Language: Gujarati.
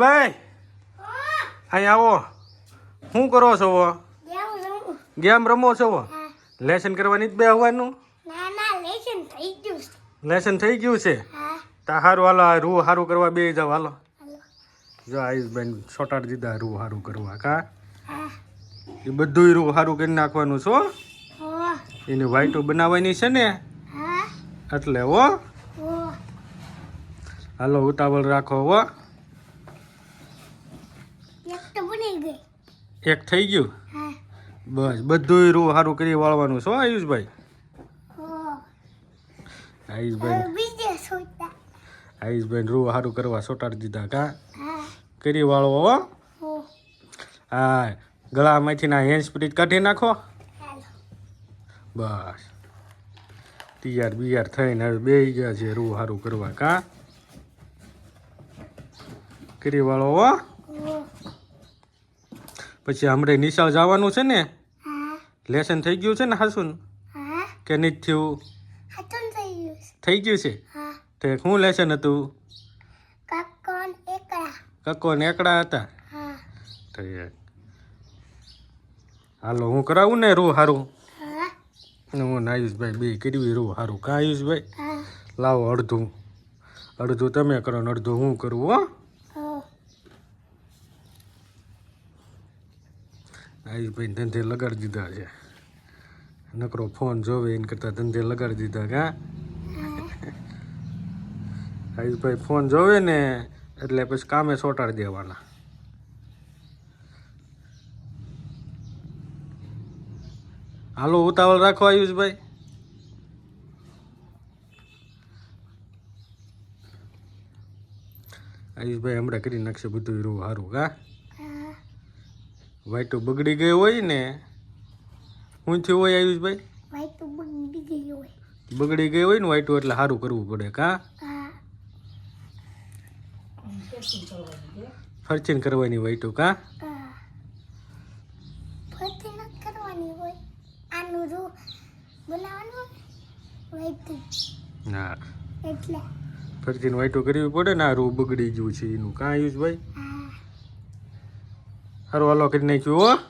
ભાઈ, અહીં આવો. શું કરો છો? ગેમ રમો છો? લેસન કરવાની જ બે આવવાનું લેસન થઈ ગયું છે? તા સારું હાલો રૂ સારું કરવા બે જાવ હાલો. જો આયુષબેન છોટાડ દીધા રૂ સારું કરવા, કા? એ બધું રૂ સારું કરી નાખવાનું છો એની વાઈટો બનાવવાની છે ને? એટલે, હો? હાલો, ઉતાવળ રાખો, હો. બની ગઈ. એક થઈ ગયું? હા. બસ બધું રૂ સારું કરી વાળવાનું. છો આયુષભાઈ? આયુષભાઈ આયુષભાઈ રૂ સારું કરવા સોટાડી દીધા કા? કરી વાળવો હો. ગળામાંથી ના હેન્ડ સ્પ્રીટ કાઢી નાખો. બસ. તૈયાર બિયાર થઈને હવે બે ગયા છે રૂ સારું કરવા કા? કરી વાળો પછી હમણાં નિશાળ જવાનું છે ને? લેસન થઈ ગયું છે ને હાસુન? કે નહીં થયું? થઈ ગયું છે. તે શું લેસન હતું? કક્કો ને એકડા હતા. હાલો હું કરાવું ને રૂ હારું? હું. ને આયુષભાઈ બે કરવી રૂ હારું. કાં આયુષભાઈ? લાવો અડધું. અડધું તમે કરો ને અડધું હું કરું હો હો આયુષભાઈ ધંધે લગાડી દીધા છે. નકરો ફોન જોવે, એને કરતાં ધંધે લગાડી દીધા કા આયુષભાઈ ફોન જોવે ને, એટલે પછી કામે સોટાડી દેવાના. હાલો, ઉતાવળ રાખો આયુષભાઈ. આયુષભાઈ હમણાં કરી નાખશે બધું રૂ સારું કા વાઈટો બગડી ગઈ હોય ને હું થયું હોય આયુષભાઈ ભાઈ? બગડી ગઈ હોય. બગડી ગઈ હોય ને વાઈટો એટલે સારું કરવું પડે કા? ફરચીન કરવાની વાઈટો કા? ન એટલે. ફરચીન વાઈટો કરવી પડે ને આ રૂ બગડી ગયું છે એનું. કા આયુષભાઈ હા સારું હાલો કરી નાખ્યું હો.